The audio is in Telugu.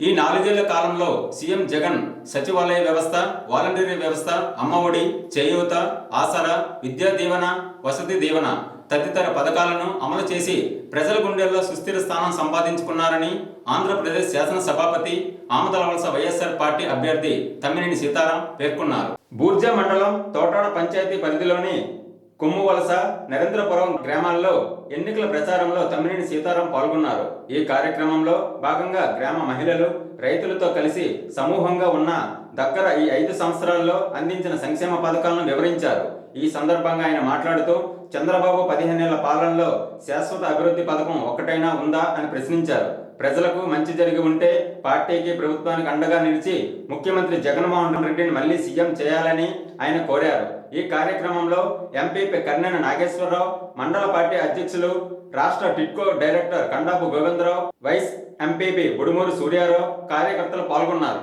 ఈ నాలుగేళ్ళ కాలంలో సీఎం జగన్ సచివాలయ వ్యవస్థ వాలంటీరీ వ్యవస్థ అమ్మఒడి చేయూత ఆసరా విద్యా దీవెన వసతి దీవెన తదితర పథకాలను అమలు చేసి ప్రజల గుండెల్లో సుస్థిర స్థానం సంపాదించుకున్నారని ఆంధ్రప్రదేశ్ శాసనసభాపతి ఆమదలవలస వైఎస్ఆర్ పార్టీ అభ్యర్థి తమ్మినేని సీతారాం పేర్కొన్నారు. బూర్జా మండలం తోటాడ పంచాయతీ పరిధిలోని కుమ్ము వలస నరేంద్రపురం గ్రామాల్లో ఎన్నికల ప్రచారంలో తమ్మినేని సీతారాం పాల్గొన్నారు. ఈ కార్యక్రమంలో భాగంగా గ్రామ మహిళలు రైతులతో కలిసి సమూహంగా ఉన్న దగ్గర ఈ ఐదు సంవత్సరాల్లో అందించిన సంక్షేమ పథకాలను వివరించారు. ఈ సందర్భంగా ఆయన మాట్లాడుతూ చంద్రబాబు పదిహేనేళ్ళ పాలనలో శాశ్వత అభివృద్ధి పథకం ఒక్కటైనా ఉందా అని ప్రశ్నించారు. ప్రజలకు మంచి జరిగి ఉంటే పార్టీకి ప్రభుత్వానికి అండగా నిలిచి ముఖ్యమంత్రి జగన్మోహన్ రెడ్డిని మళ్ళీ సీఎం చేయాలని ఆయన కోరారు. ఈ కార్యక్రమంలో ఎంపీపీ కర్నెన నాగేశ్వరరావు మండల పార్టీ అధ్యక్షులు రాష్ట్ర TIDCO director Kandapu Govindarao vice MPP Budumuru Suryarao కార్యకర్తలు పాల్గొన్నారు.